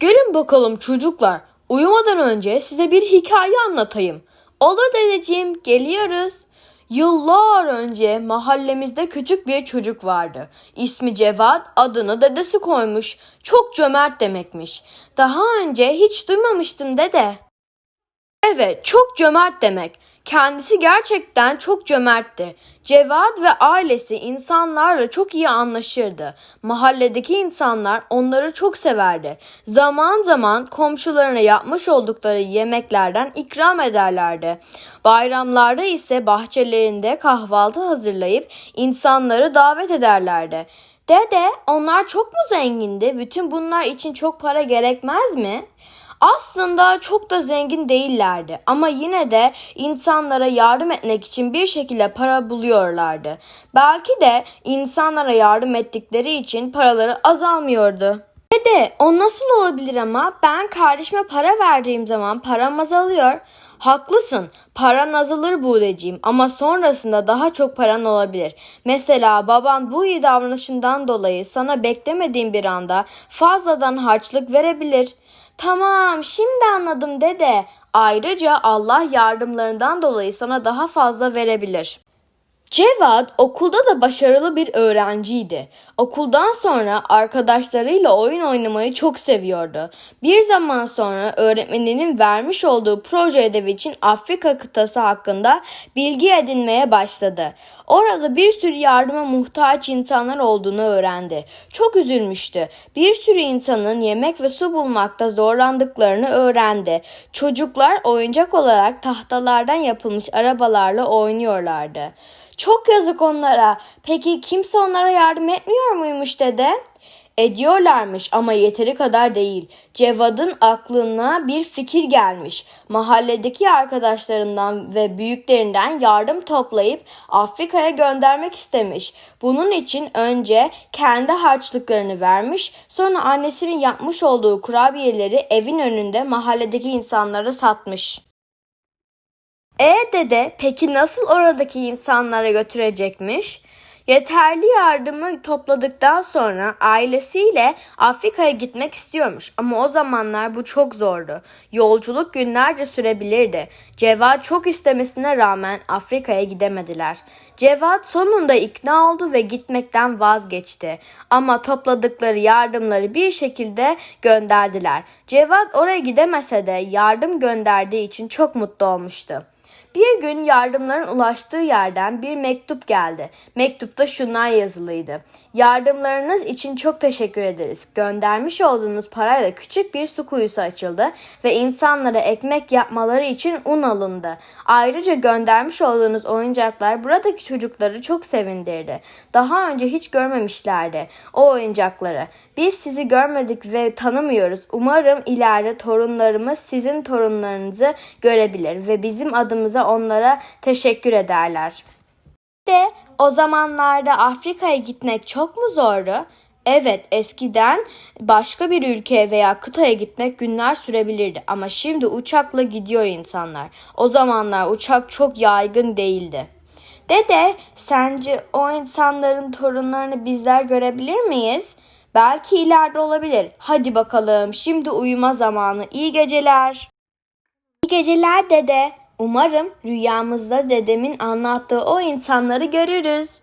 Gelin bakalım çocuklar. Uyumadan önce size bir hikaye anlatayım. Olur dedeciğim, geliyoruz. Yıllar önce mahallemizde küçük bir çocuk vardı. İsmi Cevat, adını dedesi koymuş. Çok cömert demekmiş. Daha önce hiç duymamıştım dede. Evet, çok cömert demek. Kendisi gerçekten çok cömertti. Cevat ve ailesi insanlarla çok iyi anlaşırdı. Mahalledeki insanlar onları çok severdi. Zaman zaman komşularına yapmış oldukları yemeklerden ikram ederlerdi. Bayramlarda ise bahçelerinde kahvaltı hazırlayıp insanları davet ederlerdi. Dede, onlar çok mu zengindi? Bütün bunlar için çok para gerekmez mi? Aslında çok da zengin değillerdi ama yine de insanlara yardım etmek için bir şekilde para buluyorlardı. Belki de insanlara yardım ettikleri için paraları azalmıyordu. Dede o nasıl olabilir ama ben kardeşime para verdiğim zaman param azalıyor. Haklısın paran azalır Buğdeciğim ama sonrasında daha çok paran olabilir. Mesela baban bu iyi davranışından dolayı sana beklemediğin bir anda fazladan harçlık verebilir. Tamam, şimdi anladım dede. Ayrıca Allah yardımlarından dolayı sana daha fazla verebilir. Cevat okulda da başarılı bir öğrenciydi. Okuldan sonra arkadaşlarıyla oyun oynamayı çok seviyordu. Bir zaman sonra öğretmeninin vermiş olduğu proje ödevi için Afrika kıtası hakkında bilgi edinmeye başladı. Orada bir sürü yardıma muhtaç insanlar olduğunu öğrendi. Çok üzülmüştü. Bir sürü insanın yemek ve su bulmakta zorlandıklarını öğrendi. Çocuklar oyuncak olarak tahtalardan yapılmış arabalarla oynuyorlardı. Çok yazık onlara. Peki kimse onlara yardım etmiyor muymuş dede? Ediyorlarmış ama yeteri kadar değil. Cevad'ın aklına bir fikir gelmiş. Mahalledeki arkadaşlarından ve büyüklerinden yardım toplayıp Afrika'ya göndermek istemiş. Bunun için önce kendi harçlıklarını vermiş, sonra annesinin yapmış olduğu kurabiyeleri evin önünde mahalledeki insanlara satmış. E dede peki nasıl oradaki insanlara götürecekmiş? Yeterli yardımı topladıktan sonra ailesiyle Afrika'ya gitmek istiyormuş ama o zamanlar bu çok zordu. Yolculuk günlerce sürebilirdi. Cevat çok istemesine rağmen Afrika'ya gidemediler. Cevat sonunda ikna oldu ve gitmekten vazgeçti. Ama topladıkları yardımları bir şekilde gönderdiler. Cevat oraya gidemese de yardım gönderdiği için çok mutlu olmuştu. Bir gün yardımların ulaştığı yerden bir mektup geldi. Mektupta şunlar yazılıydı. Yardımlarınız için çok teşekkür ederiz. Göndermiş olduğunuz parayla küçük bir su kuyusu açıldı ve insanlara ekmek yapmaları için un alındı. Ayrıca göndermiş olduğunuz oyuncaklar buradaki çocukları çok sevindirdi. Daha önce hiç görmemişlerdi o oyuncakları. Biz sizi görmedik ve tanımıyoruz. Umarım ileride torunlarımız sizin torunlarınızı görebilir ve bizim adımıza onlara teşekkür ederler. De o zamanlarda Afrika'ya gitmek çok mu zordu? Evet, eskiden başka bir ülkeye veya kıtaya gitmek günler sürebilirdi ama şimdi uçakla gidiyor insanlar. O zamanlar uçak çok yaygın değildi. Dede, sence o insanların torunlarını bizler görebilir miyiz? Belki ileride olabilir. Hadi bakalım, şimdi uyuma zamanı. İyi geceler. İyi geceler dede. Umarım rüyamızda dedemin anlattığı o insanları görürüz.